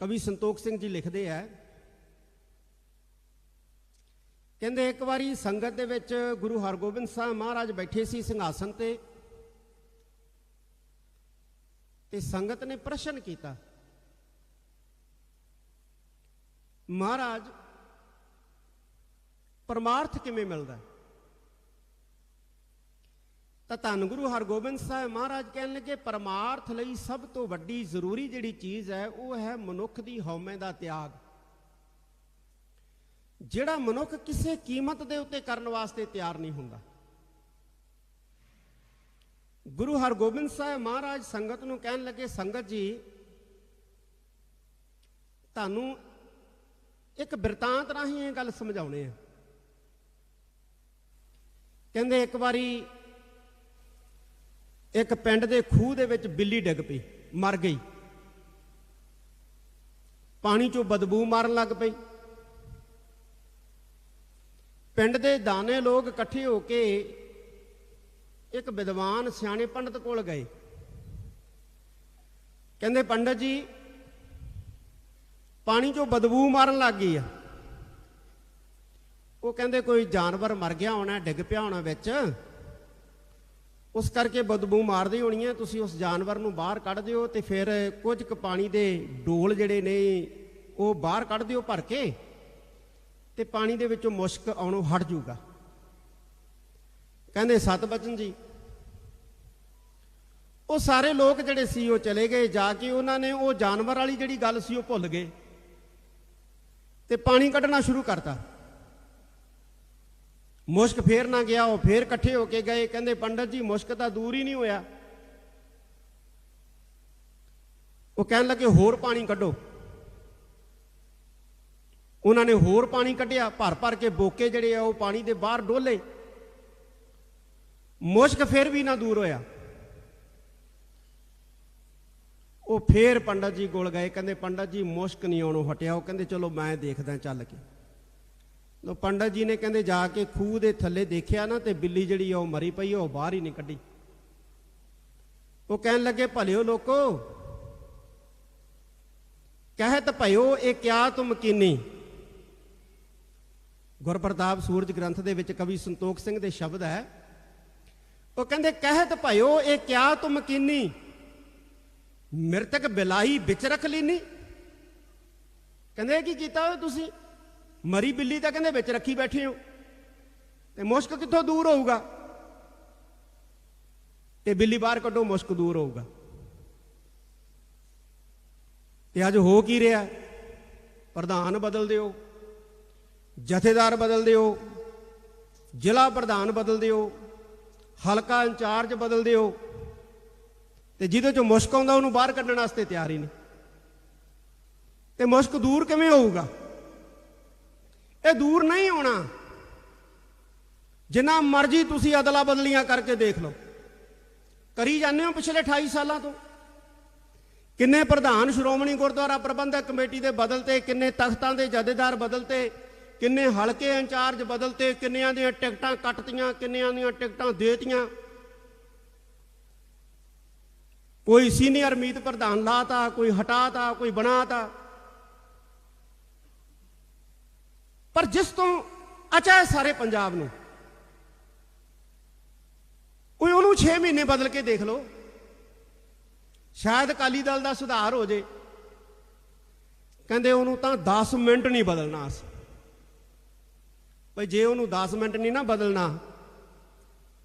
ਕਵੀ ਸੰਤੋਖ ਸਿੰਘ ਜੀ ਲਿਖਦੇ ਆ ਕਹਿੰਦੇ, ਇੱਕ ਵਾਰੀ ਸੰਗਤ ਦੇ ਵਿੱਚ ਗੁਰੂ ਹਰਗੋਬਿੰਦ ਸਾਹਿਬ ਮਹਾਰਾਜ ਬੈਠੇ ਸੀ ਸਿੰਘਾਸਨ ਤੇ ਤੇ ਸੰਗਤ ਨੇ ਪ੍ਰਸ਼ਨ ਕੀਤਾ ਮਹਾਰਾਜ, ਪਰਮਾਰਥ ਕਿਵੇਂ ਮਿਲਦਾ ਹੈ? ਤਾਂ ਧੰਨ ਗੁਰੂ ਹਰਗੋਬਿੰਦ ਸਾਹਿਬ ਮਹਾਰਾਜ ਕਹਿਣ ਲੱਗੇ, ਪਰਮਾਰਥ ਲਈ ਸਭ ਤੋਂ ਵੱਡੀ ਜ਼ਰੂਰੀ ਜਿਹੜੀ ਚੀਜ਼ ਹੈ, ਉਹ ਹੈ ਮਨੁੱਖ ਦੀ ਹਉਮੈ ਦਾ ਤਿਆਗ। ਜਿਹੜਾ ਮਨੁੱਖ ਕਿਸੇ ਕੀਮਤ ਦੇ ਉੱਤੇ ਕਰਨ ਵਾਸਤੇ ਤਿਆਰ ਨਹੀਂ ਹੁੰਦਾ। ਗੁਰੂ ਹਰਗੋਬਿੰਦ ਸਾਹਿਬ ਮਹਾਰਾਜ ਸੰਗਤ ਨੂੰ ਕਹਿਣ ਲੱਗੇ, ਸੰਗਤ ਜੀ, ਤੁਹਾਨੂੰ ਇੱਕ ਬਿਰਤਾਂਤ ਰਾਹੀਂ ਇਹ ਗੱਲ ਸਮਝਾਉਣੇ ਆ। ਕਹਿੰਦੇ, ਇੱਕ ਵਾਰੀ ਇੱਕ ਪਿੰਡ ਦੇ ਖੂਹ ਦੇ ਵਿੱਚ ਬਿੱਲੀ ਡਿੱਗ ਪਈ, ਮਰ ਗਈ। ਪਾਣੀ ਚੋਂ ਬਦਬੂ ਮਾਰਨ ਲੱਗ ਪਈ। ਪਿੰਡ ਦੇ ਦਾਨੇ ਲੋਕ ਇਕੱਠੇ ਹੋ ਕੇ ਇੱਕ ਵਿਦਵਾਨ ਸਿਆਣੇ ਪੰਡਤ ਕੋਲ ਗਏ। ਕਹਿੰਦੇ, ਪੰਡਤ ਜੀ, ਪਾਣੀ ਚੋਂ ਬਦਬੂ ਮਾਰਨ ਲੱਗ ਗਈ ਆ। ਉਹ ਕਹਿੰਦੇ, ਕੋਈ ਜਾਨਵਰ ਮਰ ਗਿਆ ਹੋਣਾ, ਡਿੱਗ ਪਿਆ ਹੋਣਾ ਵਿੱਚ। ਉਸ ਕਰਕੇ ਬਦਬੂ ਮਾਰਦੀ ਹੋਣੀ ਹੈ ਤੁਸੀਂ ਉਸ ਜਾਨਵਰ ਨੂੰ ਬਾਹਰ ਕੱਢ ਦਿਓ ਤੇ ਫਿਰ ਕੁਝ ਕੁ ਪਾਣੀ ਦੇ ਡੋਲ ਜਿਹੜੇ ਨੇ, ਉਹ ਬਾਹਰ ਕੱਢ ਦਿਓ ਭਰ ਕੇ ਤੇ ਪਾਣੀ ਦੇ ਵਿੱਚੋਂ ਮੁਸ਼ਕ ਆਉਣੋਂ ਹਟ ਜਾਊਗਾ। ਕਹਿੰਦੇ ਸਤ ਬਚਨ ਜੀ, ਉਹ ਸਾਰੇ ਲੋਕ ਜਿਹੜੇ ਸੀ, ਉਹ ਚਲੇ ਗਏ, ਜਾ ਕੇ ਉਹਨਾਂ ਨੇ ਉਹ ਜਾਨਵਰ ਵਾਲੀ ਜਿਹੜੀ ਗੱਲ ਸੀ, ਉਹ ਭੁੱਲ ਗਏ ਤੇ ਪਾਣੀ ਕੱਢਣਾ ਸ਼ੁਰੂ ਕਰਤਾ। ਮੁਸ਼ਕ ਫੇਰ ਨਾ ਗਿਆ, ਉਹ ਫੇਰ ਇਕੱਠੇ ਹੋ ਕੇ ਗਏ। ਕਹਿੰਦੇ, ਪੰਡਤ ਜੀ, ਮੁਸ਼ਕ ਤਾਂ ਦੂਰ ਹੀ ਨਹੀਂ ਹੋਇਆ। ਉਹ ਕਹਿਣ ਲੱਗੇ, ਹੋਰ ਪਾਣੀ ਕੱਢੋ। ਉਹਨਾਂ ਨੇ ਹੋਰ ਪਾਣੀ ਕੱਢਿਆ, ਭਰ ਭਰ ਕੇ ਬੋਕੇ ਜਿਹੜੇ ਆ, ਉਹ ਪਾਣੀ ਦੇ ਬਾਹਰ ਡੋਲੇ। ਮੁਸ਼ਕ ਫੇਰ ਵੀ ਨਾ ਦੂਰ ਹੋਇਆ। ਉਹ ਫੇਰ ਪੰਡਤ ਜੀ ਕੋਲ ਗਏ। ਕਹਿੰਦੇ, ਪੰਡਤ ਜੀ, ਮੁਸ਼ਕ ਨਹੀਂ ਆਉਣੋਂ ਹਟਿਆ। ਉਹ ਕਹਿੰਦੇ, ਚਲੋ ਮੈਂ ਦੇਖਦਾ, ਚੱਲ ਕੇ। ਲੋ ਪੰਡਤ ਜੀ ਨੇ ਕਹਿੰਦੇ ਜਾ ਕੇ ਖੂਹ ਦੇ ਥੱਲੇ ਦੇਖਿਆ ਨਾ ਤੇ ਬਿੱਲੀ ਜਿਹੜੀ ਆ ਉਹ ਮਰੀ ਪਈ ਆ, ਉਹ ਬਾਹਰ ਹੀ ਨਹੀਂ ਕੱਢੀ। ਉਹ ਕਹਿਣ ਲੱਗੇ ਭਲਿਓ ਲੋਕੋ ਕਹਿਤ ਭਇਓ ਇਹ ਕਿਆ ਤੁਮ ਕੀਨੀ? ਗੁਰਪ੍ਰਤਾਪ ਸੂਰਜ ਗ੍ਰੰਥ ਦੇ ਵਿੱਚ ਕਵੀ ਸੰਤੋਖ ਸਿੰਘ ਦੇ ਸ਼ਬਦ ਹੈ। ਉਹ ਕਹਿੰਦੇ ਕਹਿਤ ਭਇਓ ਇਹ ਕਿਆ ਤੁਮ ਕੀਨੀ? ਮਿਰਤਕ ਬਿਲਾਈ ਵਿੱਚ ਰੱਖ ਲੀਨੀ? ਕਹਿੰਦੇ ਕੀ ਕੀਤਾ ਓਏ ਤੁਸੀਂ? ਮਰੀ ਬਿੱਲੀ ਤਾਂ ਕਹਿੰਦੇ ਵਿੱਚ ਰੱਖੀ ਬੈਠੇ ਹੋ। ਤੇ ਮੁਸ਼ਕ ਕਿੱਥੋਂ ਦੂਰ ਹੋਊਗਾ? ਤੇ ਬਿੱਲੀ ਬਾਹਰ ਕੱਢੋ, ਮੁਸ਼ਕ ਦੂਰ ਹੋਊਗਾ। ਤੇ ਅੱਜ ਹੋ ਕੀ ਰਿਹਾ? ਪ੍ਰਧਾਨ ਬਦਲ ਦਿਓ, ਜਥੇਦਾਰ ਬਦਲ ਦਿਓ, ਜ਼ਿਲ੍ਹਾ ਪ੍ਰਧਾਨ ਬਦਲ ਦਿਓ, ਹਲਕਾ ਇੰਚਾਰਜ ਬਦਲ ਦਿਓ। ਤੇ ਜਿਹਦੇ ਚੋਂ ਮੁਸ਼ਕ ਆਉਂਦਾ, ਉਹਨੂੰ ਬਾਹਰ ਕੱਢਣ ਵਾਸਤੇ ਤਿਆਰ ਹੀ ਨਹੀਂ। ਤੇ ਮੁਸ਼ਕ ਦੂਰ ਕਿਵੇਂ ਹੋਊਗਾ? ਇਹ ਦੂਰ ਨਹੀਂ ਹੋਣਾ ਜਿੰਨਾ ਮਰਜ਼ੀ ਤੁਸੀਂ ਅਦਲਾ ਬਦਲੀਆਂ ਕਰਕੇ ਦੇਖ ਲਓ। ਕਰੀ ਜਾਂਦੇ ਹੋ ਪਿਛਲੇ 28 ਸਾਲਾਂ ਤੋਂ। ਕਿੰਨੇ ਪ੍ਰਧਾਨ ਸ਼੍ਰੋਮਣੀ ਗੁਰਦੁਆਰਾ ਪ੍ਰਬੰਧਕ ਕਮੇਟੀ ਦੇ ਬਦਲਤੇ, ਕਿੰਨੇ ਤਖਤਾਂ ਦੇ ਜਥੇਦਾਰ ਬਦਲਤੇ, ਕਿੰਨੇ ਹਲਕੇ ਇੰਚਾਰਜ ਬਦਲਤੇ, ਕਿੰਨਿਆਂ ਦੀਆਂ ਟਿਕਟਾਂ ਕੱਟਤੀਆਂ, ਕਿੰਨਿਆਂ ਦੀਆਂ ਟਿਕਟਾਂ ਦੇਤੀਆਂ। ਕੋਈ ਸੀਨੀਅਰ ਮੀਤ ਪ੍ਰਧਾਨ ਲਾਤਾ, ਕੋਈ ਹਟਾਤਾ, ਕੋਈ ਬਣਾਤਾ। ਪਰ ਜਿਸ ਤੋਂ ਅਚਾਏ ਸਾਰੇ ਪੰਜਾਬ ਨੂੰ। ਕੋਈ ਉਹਨੂੰ 6 ਮਹੀਨੇ ਬਦਲ ਕੇ ਦੇਖ ਲਓ। ਸ਼ਾਇਦ ਅਕਾਲੀ ਦਲ ਦਾ ਸੁਧਾਰ ਹੋ ਜੇ। ਕਹਿੰਦੇ ਉਹਨੂੰ ਤਾਂ 10 ਮਿੰਟ ਨਹੀਂ ਬਦਲਣਾ ਅਸੀਂ ਭਈ ਜੇ ਉਹਨੂੰ 10 ਮਿੰਟ ਨਹੀਂ ਨਾ ਬਦਲਣਾ,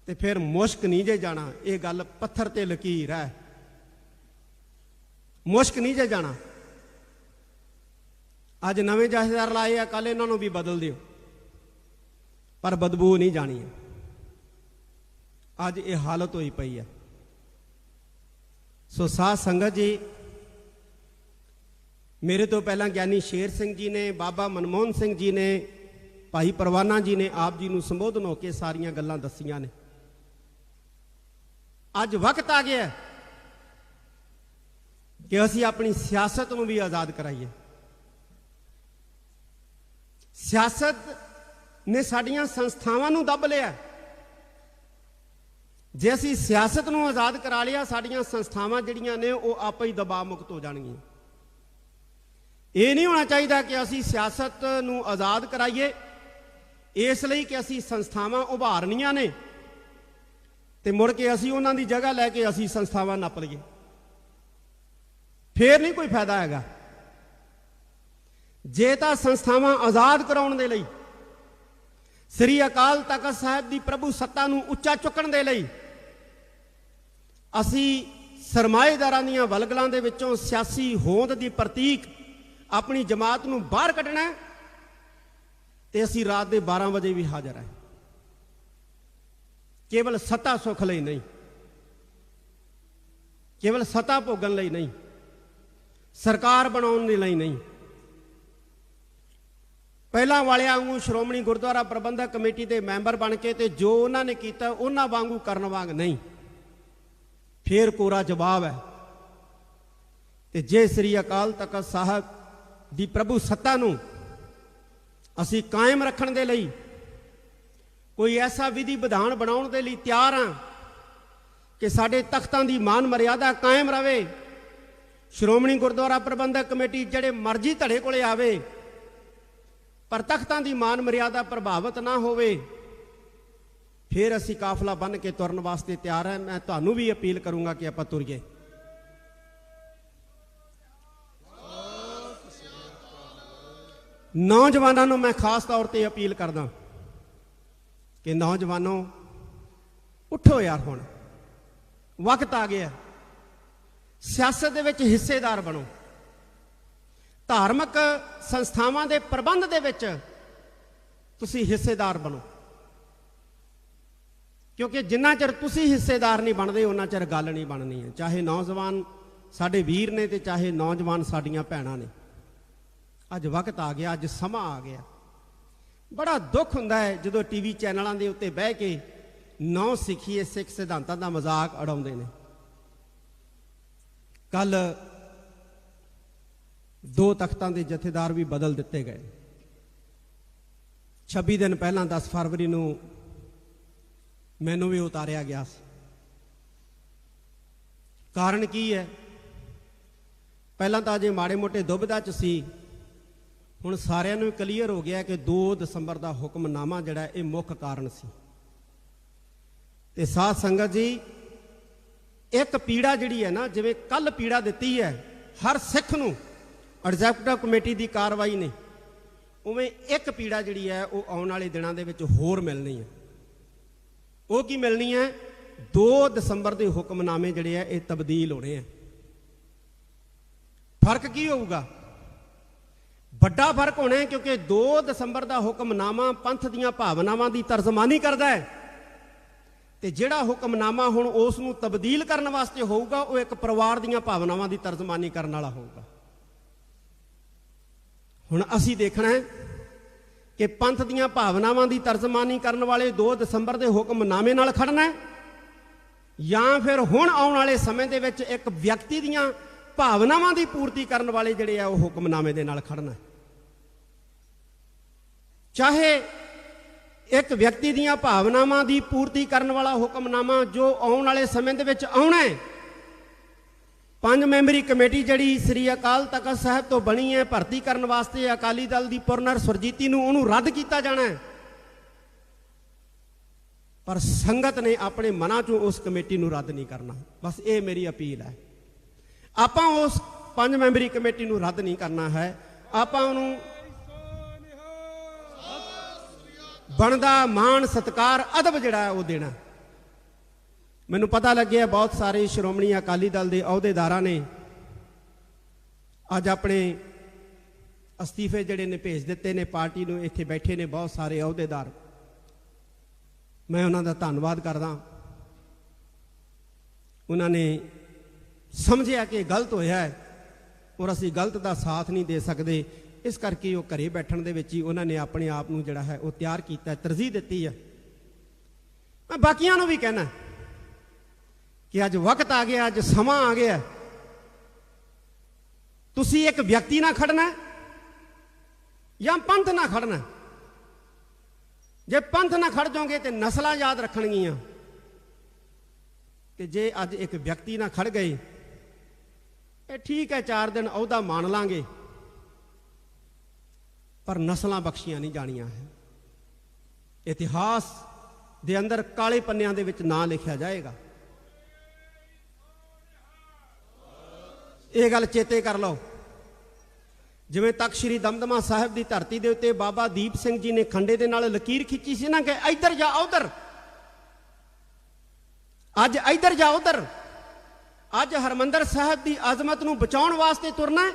ਤੇ ਫਿਰ ਮੁਸ਼ਕ ਨਹੀਂ ਜੇ ਜਾਣਾ। ਇਹ ਗੱਲ ਪੱਥਰ ਤੇ ਲਕੀਰ ਹੈ। ਮੁਸ਼ਕ ਨਹੀਂ ਜੇ ਜਾਣਾ। ਅੱਜ ਨਵੇਂ ਜਥੇਦਾਰ ਲਾਏ ਆ ਕੱਲ ਇਹਨਾਂ ਨੂੰ ਵੀ ਬਦਲ ਦਿਓ। ਪਰ ਬਦਬੂ ਨਹੀਂ ਜਾਣੀ ਅੱਜ ਇਹ ਹਾਲਤ ਹੋਈ ਪਈ ਹੈ ਸੋ ਸਾਧ ਸੰਗਤ ਜੀ, ਮੇਰੇ ਤੋਂ ਪਹਿਲਾਂ ਗਿਆਨੀ ਸ਼ੇਰ ਸਿੰਘ ਜੀ ਨੇ, ਬਾਬਾ ਮਨਮੋਹਨ ਸਿੰਘ ਜੀ ਨੇ, ਭਾਈ ਪਰਵਾਨਾ ਜੀ ਨੇ ਆਪ ਜੀ ਨੂੰ ਸੰਬੋਧਨ ਹੋ ਕੇ ਸਾਰੀਆਂ ਗੱਲਾਂ ਦੱਸੀਆਂ ਨੇ। ਅੱਜ ਵਕਤ ਆ ਗਿਆ ਕਿ ਅਸੀਂ ਆਪਣੀ ਸਿਆਸਤ ਨੂੰ ਵੀ ਆਜ਼ਾਦ ਕਰਾਈਏ। ਸਿਆਸਤ ਨੇ ਸਾਡੀਆਂ ਸੰਸਥਾਵਾਂ ਨੂੰ ਦੱਬ ਲਿਆ। ਜੇ ਅਸੀਂ ਸਿਆਸਤ ਨੂੰ ਆਜ਼ਾਦ ਕਰਾ ਲਿਆ, ਸਾਡੀਆਂ ਸੰਸਥਾਵਾਂ ਜਿਹੜੀਆਂ ਨੇ ਉਹ ਆਪੇ ਹੀ ਦਬਾਅ ਮੁਕਤ ਹੋ ਜਾਣਗੀਆਂ। ਇਹ ਨਹੀਂ ਹੋਣਾ ਚਾਹੀਦਾ ਕਿ ਅਸੀਂ ਸਿਆਸਤ ਨੂੰ ਆਜ਼ਾਦ ਕਰਾਈਏ। ਇਸ ਲਈ ਕਿ ਅਸੀਂ ਸੰਸਥਾਵਾਂ ਉਭਾਰਨੀਆਂ ਨੇ ਤੇ ਮੁੜ ਕੇ ਅਸੀਂ ਉਹਨਾਂ ਦੀ ਜਗ੍ਹਾ ਲੈ ਕੇ ਅਸੀਂ ਸੰਸਥਾਵਾਂ ਨੱਪ ਲਈਏ। ਫੇਰ ਨਹੀਂ ਕੋਈ ਫਾਇਦਾ ਹੈਗਾ। ਜੇ ਤਾਂ ਸੰਸਥਾਵਾਂ ਆਜ਼ਾਦ ਕਰਾਉਣ ਦੇ ਲਈ, ਸ੍ਰੀ ਅਕਾਲ ਤਖਤ ਸਾਹਿਬ ਦੀ ਪ੍ਰਭੂ ਸੱਤਾ ਨੂੰ ਉੱਚਾ ਚੁੱਕਣ ਦੇ ਲਈ, ਅਸੀਂ ਸਰਮਾਏਦਾਰਾਂ ਦੀਆਂ ਵਲਗਲਾਂ ਦੇ ਵਿੱਚੋਂ ਸਿਆਸੀ ਹੋਂਦ ਦੀ ਪ੍ਰਤੀਕ ਆਪਣੀ ਜਮਾਤ ਨੂੰ ਬਾਹਰ ਕੱਢਣਾ ਹੈ ਤੇ ਅਸੀਂ ਰਾਤ ਦੇ 12 ਵਜੇ ਵੀ ਹਾਜ਼ਰ ਹਾਂ। ਕੇਵਲ ਸੱਤਾ ਸੁਖ ਲਈ ਨਹੀਂ, ਕੇਵਲ ਸੱਤਾ ਭੋਗਣ ਲਈ ਨਹੀਂ, ਸਰਕਾਰ ਬਣਾਉਣ ਦੇ ਲਈ ਨਹੀਂ ਪਹਿਲਾਂ ਵਾਲਿਆਂ ਵਾਂਗੂ ਸ਼੍ਰੋਮਣੀ ਗੁਰਦੁਆਰਾ ਪ੍ਰਬੰਧਕ ਕਮੇਟੀ ਦੇ ਮੈਂਬਰ ਬਣ ਕੇ ਤੇ ਜੋ ਉਹਨਾਂ ਨੇ ਕੀਤਾ, ਉਹਨਾਂ ਵਾਂਗੂ ਕਰਨ ਵਾਂਗ ਨਹੀਂ। ਫੇਰ ਕੋਰਾ ਜਵਾਬ ਹੈ। ਤੇ ਜੇ ਸ੍ਰੀ ਅਕਾਲ ਤਖਤ ਸਾਹਿਬ ਦੀ ਪ੍ਰਭੂ ਸੱਤਾ ਨੂੰ ਅਸੀਂ ਕਾਇਮ ਰੱਖਣ ਦੇ ਲਈ ਕੋਈ ਐਸਾ ਵਿਧੀ ਵਿਧਾਨ ਬਣਾਉਣ ਦੇ ਲਈ ਤਿਆਰ ਹਾਂ ਕਿ ਸਾਡੇ ਤਖਤਾਂ ਦੀ ਮਾਨ ਮਰਿਆਦਾ ਕਾਇਮ ਰਵੇ, ਸ਼੍ਰੋਮਣੀ ਗੁਰਦੁਆਰਾ ਪ੍ਰਬੰਧਕ ਕਮੇਟੀ ਜਿਹੜੇ ਮਰਜ਼ੀ ਧੜੇ ਕੋਲੇ ਆਵੇ ਪਰ ਤਖਤਾਂ ਦੀ ਮਾਨ ਮਰਿਆਦਾ ਪ੍ਰਭਾਵਿਤ ਨਾ ਹੋਵੇ, ਫਿਰ ਅਸੀਂ ਕਾਫਲਾ ਬੰਨ ਕੇ ਤੁਰਨ ਵਾਸਤੇ ਤਿਆਰ ਹਾਂ। ਮੈਂ ਤੁਹਾਨੂੰ ਵੀ ਅਪੀਲ ਕਰੂੰਗਾ ਕਿ ਆਪਾਂ ਤੁਰੀਏ। ਨੌਜਵਾਨਾਂ ਨੂੰ ਮੈਂ ਖਾਸ ਤੌਰ ਤੇ ਅਪੀਲ ਕਰਦਾ ਕਿ ਨੌਜਵਾਨੋ, ਉੱਠੋ ਯਾਰ ਹੁਣ। ਵਕਤ ਆ ਗਿਆ। ਸਿਆਸਤ ਦੇ ਵਿੱਚ ਹਿੱਸੇਦਾਰ ਬਣੋ। ਧਾਰਮਿਕ ਸੰਸਥਾਵਾਂ ਦੇ ਪ੍ਰਬੰਧ ਦੇ ਵਿੱਚ ਤੁਸੀਂ ਹਿੱਸੇਦਾਰ ਬਣੋ। ਕਿਉਂਕਿ ਜਿੰਨਾ ਚਿਰ ਤੁਸੀਂ ਹਿੱਸੇਦਾਰ ਨਹੀਂ ਬਣਦੇ, ਉਹਨਾਂ ਚਿਰ ਗੱਲ ਨਹੀਂ ਬਣਨੀ ਹੈ। ਚਾਹੇ ਨੌਜਵਾਨ ਸਾਡੇ ਵੀਰ ਨੇ ਤੇ ਚਾਹੇ ਨੌਜਵਾਨ ਸਾਡੀਆਂ ਭੈਣਾਂ ਨੇ। ਅੱਜ ਵਕਤ ਆ ਗਿਆ, ਅੱਜ ਸਮਾਂ ਆ ਗਿਆ। ਬੜਾ ਦੁੱਖ ਹੁੰਦਾ ਹੈ ਜਦੋਂ ਟੀਵੀ ਚੈਨਲਾਂ ਦੇ ਉੱਤੇ ਬਹਿ ਕੇ ਨੌ ਸਿੱਖੀਏ ਸਿੱਖ ਸਿਧਾਂਤਾਂ ਦਾ ਮਜ਼ਾਕ ਉਡਾਉਂਦੇ ਨੇ। ਕੱਲ ਦੋ ਤਖਤਾਂ ਦੇ ਜਥੇਦਾਰ ਵੀ ਬਦਲ ਦਿੱਤੇ ਗਏ। 26 ਦਿਨ ਪਹਿਲਾਂ 10 ਫਰਵਰੀ ਨੂੰ ਮੈਨੂੰ ਵੀ ਉਤਾਰਿਆ ਗਿਆ ਸੀ। ਕਾਰਨ ਕੀ ਹੈ? ਪਹਿਲਾਂ ਤਾਂ ਜੇ ਮਾੜੇ ਮੋਟੇ ਦੁਬਿਧਾ ਚ ਸੀ। ਹੁਣ ਸਾਰਿਆਂ ਨੂੰ ਕਲੀਅਰ ਹੋ ਗਿਆ ਕਿ 2 ਦਸੰਬਰ ਦਾ ਹੁਕਮਨਾਮਾ ਜਿਹੜਾ ਇਹ ਮੁੱਖ ਕਾਰਨ ਸੀ। ਤੇ ਸਾਧ ਸੰਗਤ ਜੀ, ਇੱਕ ਪੀੜਾ ਜਿਹੜੀ ਹੈ ਨਾ, ਜਿਵੇਂ ਕੱਲ ਪੀੜਾ ਦਿੱਤੀ ਹੈ, ਹਰ ਸਿੱਖ ਨੂੰ ਐਗਜ਼ੈਕਟਿਵ ਕਮੇਟੀ ਦੀ ਕਾਰਵਾਈ ਨੇ ਉਵੇਂ ਇੱਕ ਪੀੜਾ ਜਿਹੜੀ ਹੈ ਉਹ ਆਉਣ ਵਾਲੇ ਦਿਨਾਂ ਦੇ ਵਿੱਚ ਹੋਰ ਮਿਲਣੀ ਹੈ ਉਹ ਕੀ ਮਿਲਣੀ ਹੈ 2 ਦਸੰਬਰ ਦੇ ਹੁਕਮਨਾਮੇ ਜਿਹੜੇ ਆ ਇਹ ਤਬਦੀਲ ਹੋਣੇ ਆ ਫ਼ਰਕ ਕੀ ਹੋਊਗਾ ਵੱਡਾ ਫ਼ਰਕ ਹੋਣਾ ਹੈ ਕਿਉਂਕਿ 2 ਦਸੰਬਰ ਦਾ ਹੁਕਮਨਾਮਾ ਪੰਥ ਦੀਆਂ ਭਾਵਨਾਵਾਂ ਦੀ ਤਰਜਮਾਨੀ ਕਰਦਾ ਹੈ ਤੇ ਜਿਹੜਾ ਹੁਕਮਨਾਮਾ ਹੁਣ ਉਸ ਨੂੰ ਤਬਦੀਲ ਕਰਨ ਵਾਸਤੇ ਹੋਊਗਾ ਉਹ ਇੱਕ ਪਰਿਵਾਰ ਦੀਆਂ ਭਾਵਨਾਵਾਂ ਦੀ ਤਰਜਮਾਨੀ ਕਰਨ ਵਾਲਾ ਹੋਊਗਾ ਹੁਣ ਅਸੀਂ ਦੇਖਣਾ ਹੈ ਕਿ ਪੰਥ ਦੀਆਂ ਭਾਵਨਾਵਾਂ ਦੀ ਤਰਜਮਾਨੀ ਕਰਨ ਵਾਲੇ 2 ਦਸੰਬਰ ਦੇ ਹੁਕਮਨਾਮੇ ਨਾਲ ਖੜਨਾ ਹੈ ਜਾਂ ਫਿਰ ਹੁਣ ਆਉਣ ਵਾਲੇ ਸਮੇਂ ਦੇ ਵਿੱਚ ਇੱਕ ਵਿਅਕਤੀ ਦੀਆਂ ਭਾਵਨਾਵਾਂ ਦੀ ਪੂਰਤੀ ਕਰਨ ਵਾਲੇ ਜਿਹੜੇ ਆ ਉਹ ਹੁਕਮਨਾਮੇ ਦੇ ਨਾਲ ਖੜਨਾ ਚਾਹੇ ਇੱਕ ਵਿਅਕਤੀ ਦੀਆਂ ਭਾਵਨਾਵਾਂ ਦੀ ਪੂਰਤੀ ਕਰਨ ਵਾਲਾ ਹੁਕਮਨਾਮਾ ਜੋ ਆਉਣ ਵਾਲੇ ਸਮੇਂ ਦੇ ਵਿੱਚ ਆਉਣਾ ਹੈ ਪੰਜ ਮੈਂਬਰੀ ਕਮੇਟੀ ਜਿਹੜੀ ਸ੍ਰੀ ਅਕਾਲ ਤਖਤ ਸਾਹਿਬ ਤੋਂ ਬਣੀ ਹੈ, ਭਰਤੀ ਕਰਨ ਵਾਸਤੇ ਅਕਾਲੀ ਦਲ ਦੀ ਪੁਰਨਰ ਸੁਰਜੀਤੀ ਨੂੰ ਉਹਨੂੰ ਰੱਦ ਕੀਤਾ ਜਾਣਾ ਹੈ। ਪਰ ਸੰਗਤ ਨੇ ਆਪਣੇ ਮਨਾਂ ਚੋਂ ਉਸ ਕਮੇਟੀ ਨੂੰ ਰੱਦ ਨਹੀਂ ਕਰਨਾ। ਬਸ ਇਹ ਮੇਰੀ ਅਪੀਲ ਹੈ। ਆਪਾਂ ਉਸ ਪੰਜ ਮੈਂਬਰੀ ਕਮੇਟੀ ਨੂੰ ਰੱਦ ਨਹੀਂ ਕਰਨਾ ਹੈ। ਆਪਾਂ ਉਹਨੂੰ ਬਣਦਾ ਮਾਣ, ਸਤਕਾਰ, ਅਦਬ ਜਿਹੜਾ ਹੈ ਉਹ ਦੇਣਾ। ਮੈਨੂੰ ਪਤਾ ਲੱਗਿਆ ਬਹੁਤ ਸਾਰੇ ਸ਼੍ਰੋਮਣੀ ਅਕਾਲੀ ਦਲ ਦੇ ਅਹੁਦੇਦਾਰਾਂ ਨੇ ਅੱਜ ਆਪਣੇ ਅਸਤੀਫੇ ਜਿਹੜੇ ਨੇ ਭੇਜ ਦਿੱਤੇ ਨੇ, ਪਾਰਟੀ ਨੂੰ ਇੱਥੇ ਬੈਠੇ ਨੇ ਬਹੁਤ ਸਾਰੇ ਅਹੁਦੇਦਾਰ। ਮੈਂ ਉਹਨਾਂ ਦਾ ਧੰਨਵਾਦ ਕਰਦਾ। ਉਹਨਾਂ ਨੇ ਸਮਝਿਆ ਕਿ ਗਲਤ ਹੋਇਆ ਹੈ ਔਰ ਅਸੀਂ ਗਲਤ ਦਾ ਸਾਥ ਨਹੀਂ ਦੇ ਸਕਦੇ। ਇਸ ਕਰਕੇ ਉਹ ਘਰੇ ਬੈਠਣ ਦੇ ਵਿੱਚ ਹੀ ਉਹਨਾਂ ਨੇ ਆਪਣੇ ਆਪ ਨੂੰ ਜਿਹੜਾ ਹੈ ਉਹ ਤਿਆਰ ਕੀਤਾ, ਤਰਜੀਹ ਦਿੱਤੀ ਹੈ। ਮੈਂ ਬਾਕੀਆਂ ਨੂੰ ਵੀ ਕਹਿਣਾ ਕਿ ਅੱਜ ਵਕਤ ਆ ਗਿਆ, ਅੱਜ ਸਮਾਂ ਆ ਗਿਆ। ਤੁਸੀਂ ਇੱਕ ਵਿਅਕਤੀ ਨਾਲ ਖੜਨਾ ਜਾਂ ਪੰਥ ਨਾਲ ਖੜਨਾ ਜੇ ਪੰਥ ਨਾਲ ਖੜ ਜਾਓਗੇ ਤੇ ਨਸਲਾਂ ਯਾਦ ਰੱਖਣਗੀਆਂ। ਕਿ ਜੇ ਅੱਜ ਇੱਕ ਵਿਅਕਤੀ ਨਾਲ ਖੜ ਗਏ, ਇਹ ਠੀਕ ਹੈ 4 ਦਿਨ ਅਹੁਦਾ ਮੰਨ ਲਾਂਗੇ। ਪਰ ਨਸਲਾਂ ਬਖਸ਼ੀਆਂ ਨਹੀਂ ਜਾਣੀਆਂ ਹੈ। ਇਤਿਹਾਸ ਦੇ ਅੰਦਰ ਕਾਲੇ ਪੰਨਿਆਂ ਦੇ ਵਿੱਚ ਨਾਂ ਲਿਖਿਆ ਜਾਏਗਾ। ਇਹ ਗੱਲ ਚੇਤੇ ਕਰ ਲਓ। ਜਿਵੇਂ ਤੱਕ ਸ਼੍ਰੀ ਦਮਦਮਾ ਸਾਹਿਬ ਦੀ ਧਰਤੀ ਦੇ ਉੱਤੇ ਬਾਬਾ ਦੀਪ ਸਿੰਘ ਜੀ ਨੇ ਖੰਡੇ ਦੇ ਨਾਲ ਲਕੀਰ ਖਿੱਚੀ ਸੀ ਨਾ ਕਿ ਇੱਧਰ ਜਾ ਉਧਰ। ਅੱਜ ਇੱਧਰ ਜਾ ਉਧਰ। ਅੱਜ ਹਰਮੰਦਰ ਸਾਹਿਬ ਦੀ ਅਜ਼ਮਤ ਨੂੰ ਬਚਾਉਣ ਵਾਸਤੇ ਤੁਰਨਾ ਹੈ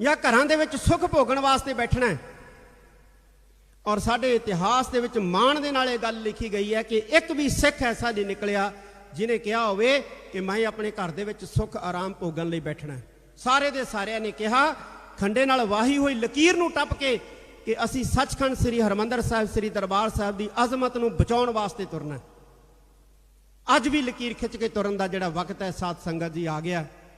ਜਾਂ ਘਰਾਂ ਦੇ ਵਿੱਚ ਸੁੱਖ ਭੋਗਣ ਵਾਸਤੇ ਬੈਠਣਾ ਹੈ? ਔਰ ਸਾਡੇ ਇਤਿਹਾਸ ਦੇ ਵਿੱਚ ਮਾਣ ਦੇ ਨਾਲ ਇਹ ਗੱਲ ਲਿਖੀ ਗਈ ਹੈ ਕਿ ਇੱਕ ਵੀ ਸਿੱਖ ਐਸਾ ਨਹੀਂ ਨਿਕਲਿਆ ਜਿਨੇ ਕਿਹਾ ਹੋਵੇ ਕਿ ਮੈਂ ਆਪਣੇ ਘਰ ਦੇ ਵਿੱਚ ਸੁੱਖ, ਆਰਾਮ, ਭੋਗਣ ਲਈ ਬੈਠਣਾ ਸਾਰੇ ਦੇ ਸਾਰਿਆਂ ਨੇ ਕਿਹਾ, ਖੰਡੇ ਨਾਲ ਵਾਹੀ ਹੋਈ ਲਕੀਰ ਨੂੰ ਟੱਪ ਕੇ ਕਿ ਅਸੀਂ ਸੱਚਖੰਡ ਸ੍ਰੀ ਹਰਮੰਦਰ ਸਾਹਿਬ, ਸ੍ਰੀ ਦਰਬਾਰ ਸਾਹਿਬ ਦੀ ਅਜ਼ਮਤ ਨੂੰ ਬਚਾਉਣ ਵਾਸਤੇ ਤੁਰਨਾ ਅੱਜ ਵੀ ਲਕੀਰ ਖਿੱਚ ਕੇ ਤੁਰਨ ਦਾ ਜਿਹੜਾ ਵਕਤ ਹੈ, ਸਾਧ ਸੰਗਤ ਜੀ ਆ ਗਿਆ।